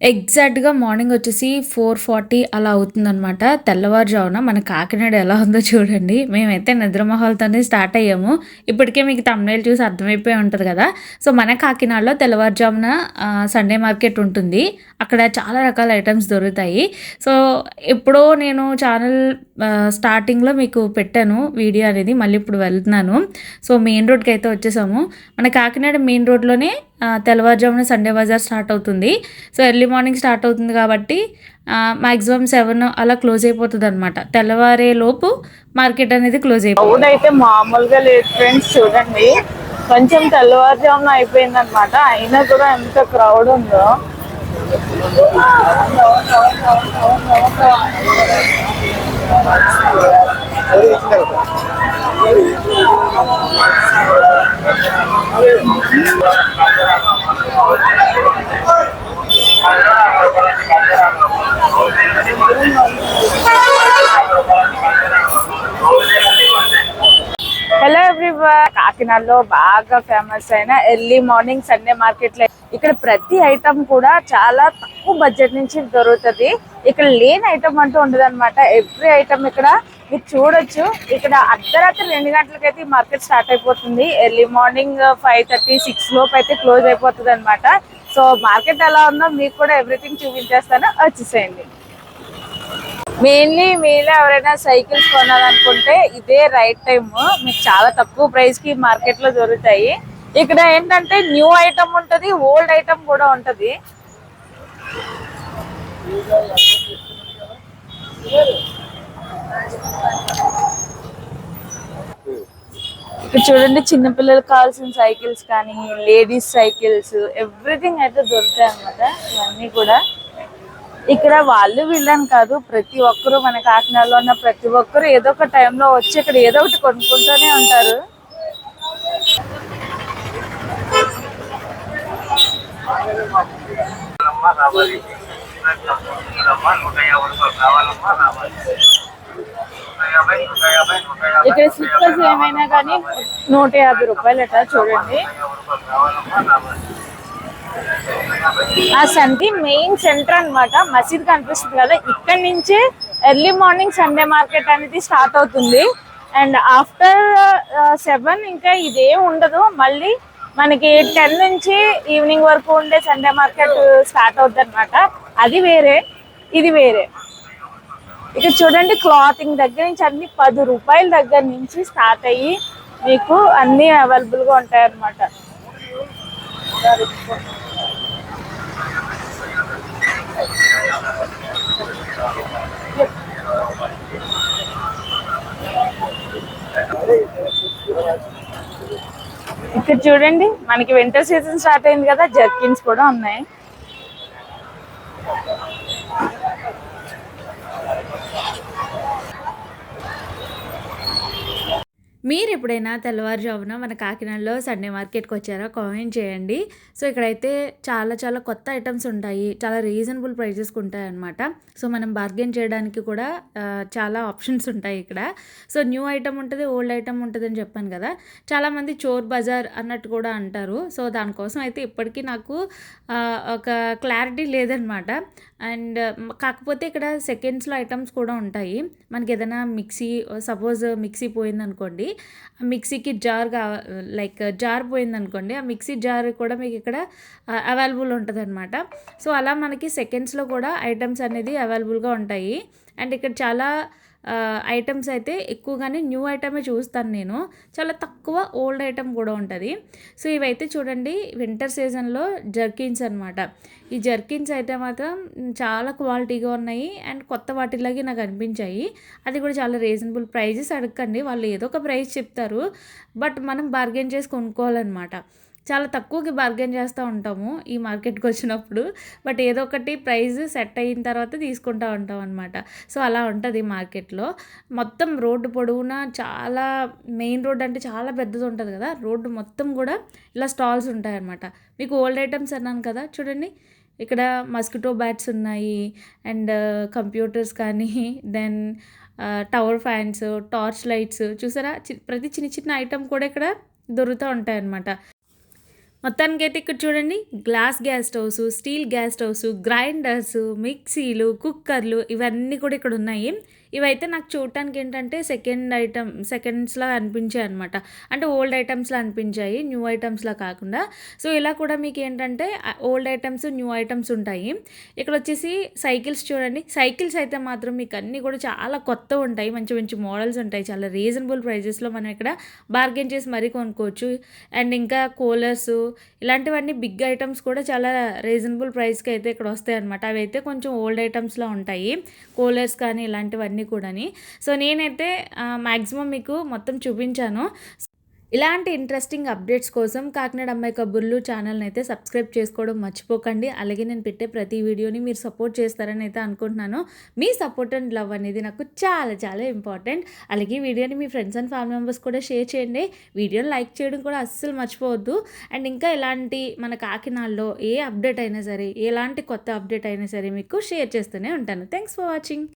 ఎగ్జాక్ట్‌గా మార్నింగ్ వచ్చేసి 4:40 అలా అవుతుందనమాట. తెల్లవారుజామున మన కాకినాడ ఎలా ఉందో చూడండి. మేమైతే నిద్రమహల్తోనే స్టార్ట్ అయ్యాము. ఇప్పటికే మీకు థంబ్‌నెయిల్ చూసి అర్థమైపోయి ఉంటుంది కదా! సో, మన కాకినాడలో తెల్లవారుజామున సండే మార్కెట్ ఉంటుంది. అక్కడ చాలా రకాల ఐటమ్స్ దొరుకుతాయి. సో, ఎప్పుడో నేను ఛానల్ స్టార్టింగ్‌లో మీకు పెట్టాను వీడియో అనేది. మళ్ళీ ఇప్పుడు వెళ్తున్నాను. సో, మెయిన్ రోడ్‌కి అయితే వచ్చేసాము. మన కాకినాడ మెయిన్ రోడ్‌లోనే తెల్లవారుజామున సండే బజార్ స్టార్ట్ అవుతుంది. సో, ఎర్లీ మార్నింగ్ స్టార్ట్ అవుతుంది కాబట్టి ఆహ్, మాక్సిమం 7 అలా క్లోజ్ అయిపోతదనమాట. తెల్లవారే లోపు మార్కెట్ అనేది క్లోజ్ అయిపోతుంది అయితే మామూలుగా లేదు ఫ్రెండ్స్ చూడండి కొంచెం తెల్లవారుజామున అయిపోయిందనమాట అయినా కూడా ఎంత క్రౌడ్ ఉందో ఎవ్రీవన్ కాకినాడలో బాగా ఫేమస్ అయిన ఎర్లీ మార్నింగ్ సండే మార్కెట్లో ఇక్కడ ప్రతి ఐటమ్ కూడా చాలా తక్కువ బడ్జెట్ నుంచి దొరుకుతది. ఇక్కడ లేని ఐటమ్ అంటూ ఉండదు అనమాట ఎవ్రీ ఐటమ్ ఇక్కడ మీరు చూడొచ్చు. ఇక్కడ అర్ధరాత్రి రెండు గంటలకైతే ఈ మార్కెట్ స్టార్ట్ అయిపోతుంది. Early morning five thirty six లోపు అయితే క్లోజ్ అయిపోతుంది అనమాట సో మార్కెట్ ఎలా ఉందో మీకు కూడా ఎవ్రీథింగ్ చూపించేస్తాను. వచ్చేసేయండి. మెయిన్లీ మీలో ఎవరైనా సైకిల్స్ కొనాలనుకుంటే ఇదే రైట్ టైం మీకు చాలా తక్కువ ప్రైస్కి మార్కెట్లో దొరుకుతాయి. ఇక్కడ ఏంటంటే న్యూ ఐటమ్ ఉంటది ఓల్డ్ ఐటమ్ కూడా ఉంటది. ఇక్కడ చూడండి చిన్నపిల్లలకు కావాల్సిన సైకిల్స్ కానీ లేడీస్ సైకిల్స్ ఎవ్రీథింగ్ అయితే దొరుకుతాయి అన్నమాట. ఇవన్నీ కూడా. ఇక్కడ వాళ్ళు వీళ్ళని కాదు ప్రతి ఒక్కరు మన కాకినాడలో ఉన్న ప్రతి ఒక్కరు ఏదో ఒక టైంలో వచ్చి ఇక్కడ ఏదో ఒకటి కొనుక్కుంటూనే ఉంటారు. ఇక్కడ స్లిప్పర్స్ ఏమైనా కానీ నూట యాభై రూపాయలు అట్లా చూడండి. ఆ సంధి మెయిన్ సెంటర్ అన్నమాట. మసీద్ కనిపిస్తుంది కదా ఇక్కడ నుంచే ఎర్లీ మార్నింగ్ సండే మార్కెట్ అనేది స్టార్ట్ అవుతుంది. అండ్ ఆఫ్టర్ సెవెన్ ఇంకా ఇదే ఉండదు. మళ్ళీ మనకి టెన్ నుంచి ఈవినింగ్ వరకు ఉండే సండే మార్కెట్ స్టార్ట్ అవుతుంది అనమాట అది వేరే ఇది వేరే. ఇక చూడండి క్లాతింగ్ దగ్గర నుంచి అన్ని పది రూపాయల దగ్గర నుంచి స్టార్ట్ అయ్యి మీకు అన్ని అవైలబుల్గా ఉంటాయన్నమాట. ఉంటాయి అన్నమాట ఇక్కడ చూడండి మనకి వింటర్ సీజన్ స్టార్ట్ అయింది కదా జర్కిన్స్ కూడా ఉన్నాయి. మీరు ఎప్పుడైనా తెల్లవారుజామున మన కాకినాడలో సండే మార్కెట్కి వచ్చారా కామెంట్ చేయండి. సో ఇక్కడైతే చాలా చాలా కొత్త ఐటమ్స్ ఉంటాయి. చాలా రీజనబుల్ ప్రైజెస్కి ఉంటాయి అనమాట సో మనం బార్గెన్ చేయడానికి కూడా చాలా ఆప్షన్స్ ఉంటాయి ఇక్కడ. సో న్యూ ఐటమ్ ఉంటుంది ఓల్డ్ ఐటమ్ ఉంటుంది అని చెప్పాను కదా. చాలామంది చోర్ బజార్ అన్నట్టు కూడా అంటారు. సో దానికోసం అయితే ఇప్పటికీ నాకు ఒక క్లారిటీ లేదనమాట అండ్ కాకపోతే ఇక్కడ సెకండ్స్లో ఐటమ్స్ కూడా ఉంటాయి. మనకి ఏదైనా మిక్సీ సపోజ్ మిక్సీ పోయిందనుకోండి ఆ మిక్సీకి జార్ కా లైక్ జార్ పోయిందనుకోండి ఆ మిక్సీ జార్ కూడా మీకు ఇక్కడ అవైలబుల్ ఉంటుంది అనమాట సో అలా మనకి సెకండ్స్లో కూడా ఐటమ్స్ అనేది అవైలబుల్గా ఉంటాయి. అండ్ ఇక్కడ చాలా ఐటమ్స్ అయితే ఎక్కువగానే న్యూ ఐటమే చూస్తాను నేను. చాలా తక్కువ ఓల్డ్ ఐటమ్ కూడా ఉంటుంది. సో ఇవైతే చూడండి వింటర్ సీజన్లో జర్కిన్స్ అనమాట ఈ జర్కిన్స్ అయితే మాత్రం చాలా క్వాలిటీగా ఉన్నాయి. అండ్ కొత్త వాటిలాగే నాకు అనిపించాయి. అది కూడా చాలా రీజనబుల్ ప్రైజెస్ అడగండి వాళ్ళు ఏదో ఒక ప్రైస్ చెప్తారు. బట్ మనం బార్గెన్ చేసి కొనుక్కోవాలన్నమాట. చాలా తక్కువకి బార్గెన్ చేస్తూ ఉంటాము ఈ మార్కెట్కి వచ్చినప్పుడు. బట్ ఏదో ఒకటి ప్రైస్ సెట్ అయిన తర్వాత తీసుకుంటూ ఉంటాం అనమాట సో అలా ఉంటుంది మార్కెట్లో. మొత్తం రోడ్డు పొడవునా చాలా మెయిన్ రోడ్ అంటే చాలా పెద్దది ఉంటుంది కదా. రోడ్డు మొత్తం కూడా ఇలా స్టాల్స్ ఉంటాయన్నమాట మీకు ఓల్డ్ ఐటమ్స్ అన్నాను కదా చూడండి. ఇక్కడ మస్కిటో బ్యాట్స్ ఉన్నాయి అండ్ కంప్యూటర్స్ uh, కానీ then tower fans torch lights చూసారా? చి- ప్రతి చిన్న చిన్న ఐటమ్ కూడా ఇక్కడ దొరుకుతూ ఉంటాయి అన్నమాట. మొత్తానికి అయితే ఇక్కడ చూడండి glass gas stoves steel gas stoves grinders మిక్సీలు కుక్కర్లు ఇవన్నీ కూడా ఇక్కడ ఉన్నాయి. ఇవైతే నాకు చూడటానికి ఏంటంటే సెకండ్ ఐటమ్ సెకండ్స్లా అనిపించాయి అనమాట అంటే ఓల్డ్ ఐటమ్స్లా అనిపించాయి న్యూ ఐటమ్స్లా కాకుండా. సో ఇలా కూడా మీకు ఏంటంటే ఓల్డ్ ఐటమ్స్ న్యూ ఐటమ్స్ ఉంటాయి. ఇక్కడ వచ్చేసి సైకిల్స్ చూడండి. సైకిల్స్ అయితే మాత్రం మీకు అన్నీ కూడా చాలా కొత్త ఉంటాయి. మంచి మంచి మోడల్స్ ఉంటాయి. చాలా రీజనబుల్ ప్రైజెస్లో మనం ఇక్కడ బార్గెన్ చేసి మరీ కొనుక్కోవచ్చు. అండ్ ఇంకా కూలర్స్ ఇలాంటివన్నీ బిగ్ ఐటమ్స్ కూడా చాలా రీజనబుల్ ప్రైస్కి అయితే ఇక్కడ వస్తాయి అనమాట అవి అయితే కొంచెం ఓల్డ్ ఐటమ్స్లో ఉంటాయి. కూలర్స్ కానీ ఇలాంటివన్నీ కూడాని. సో నేనైతే మ్యాక్సిమం మీకు మొత్తం చూపించాను. ఇలాంటి ఇంట్రెస్టింగ్ అప్డేట్స్ కోసం కాకినాడ అమ్మాయి కబుర్లు ఛానల్ని అయితే సబ్స్క్రైబ్ చేసుకోవడం మర్చిపోకండి. అలాగే నేను పెట్టే ప్రతి వీడియోని మీరు సపోర్ట్ చేస్తారని అయితే అనుకుంటున్నాను. మీ సపోర్ట్ అండ్ లవ్ అనేది నాకు చాలా చాలా ఇంపార్టెంట్. అలాగే వీడియోని మీ ఫ్రెండ్స్ అండ్ ఫ్యామిలీ మెంబర్స్ కూడా షేర్ చేయండి. వీడియోని లైక్ చేయడం కూడా అస్సలు మర్చిపోవద్దు. అండ్ ఇంకా ఇలాంటి మన కాకినాడలో ఏ అప్డేట్ అయినా సరే ఎలాంటి కొత్త అప్డేట్ అయినా సరే మీకు షేర్ చేస్తూనే ఉంటాను. Thanks for watching.